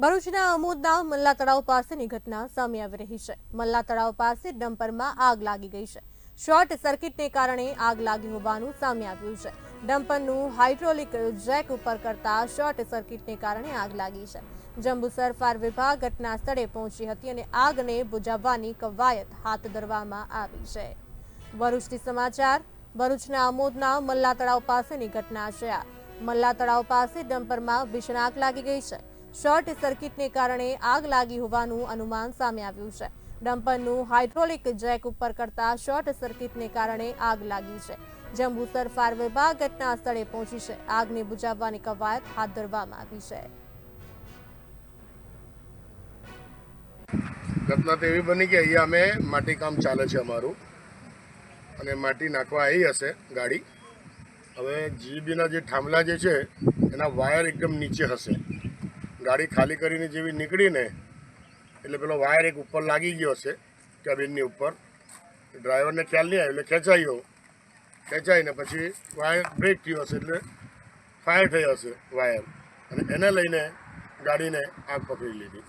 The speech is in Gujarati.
ભરૂચના અમોદના મલ્લા તળાવ પાસેની ઘટના સામે આવી રહી છે. મલ્લા તળાવ પાસે ડમ્પરમાં આગ લાગી ગઈ છે. શોર્ટ સર્કિટને કારણે આગ લાગી હોવાનું સામે આવ્યું છે. ડમ્પરનું હાઇડ્રોલિક જેક ઉપર કરતા શોર્ટ સર્કિટને કારણે આગ લાગી છે. જંબુસર ફાયર વિભાગ ઘટના સ્થળે પહોંચી હતી અને આગને બુઝાવવાની કવાયત હાથ ધરવામાં આવી છે. ભરૂચથી સમાચાર, ભરૂચના અમોદના મલ્લા તળાવ પાસેની ઘટના છે આ. મલ્લા તળાવ પાસે ડમ્પરમાં ભીષણ આગ લાગી ગઈ છે. શોર્ટ સર્કિટને કારણે આગ લાગી હોવાનું અનુમાન સામે આવ્યું છે. ડમ્પરનું હાઇડ્રોલિક જેક ઉપર કરતા શોર્ટ સર્કિટને કારણે આગ લાગી છે. જંબુસર ફાયર વિભાગ ઘટના પહોંચી છે. આગને બુજાવવાની કવાયત હાથ ધરવામાં આવી છે. ઘટના તો એવી બની કે અહીંયા અમે માટી કામ ચાલે છે અમારું. અને માટી નાખવા આવી હશે ગાડી. હવે જીબીના જે થાંભલા જે છે, એના વાયર એકદમ નીચે હશે. ગાડી ખાલી કરીને જેવી નીકળીને, એટલે પેલો વાયર એક ઉપર લાગી ગયો હશે કેબિનની ઉપર. ડ્રાઈવરને ખ્યાલ નહીં આવ્યો, એટલે ખેંચાયો. ખેંચાઈને પછી વાયર બ્રેક થયો હશે, એટલે ફાયર થઈ હશે વાયર. અને એને લઈને ગાડીને આગ પકડી લીધી.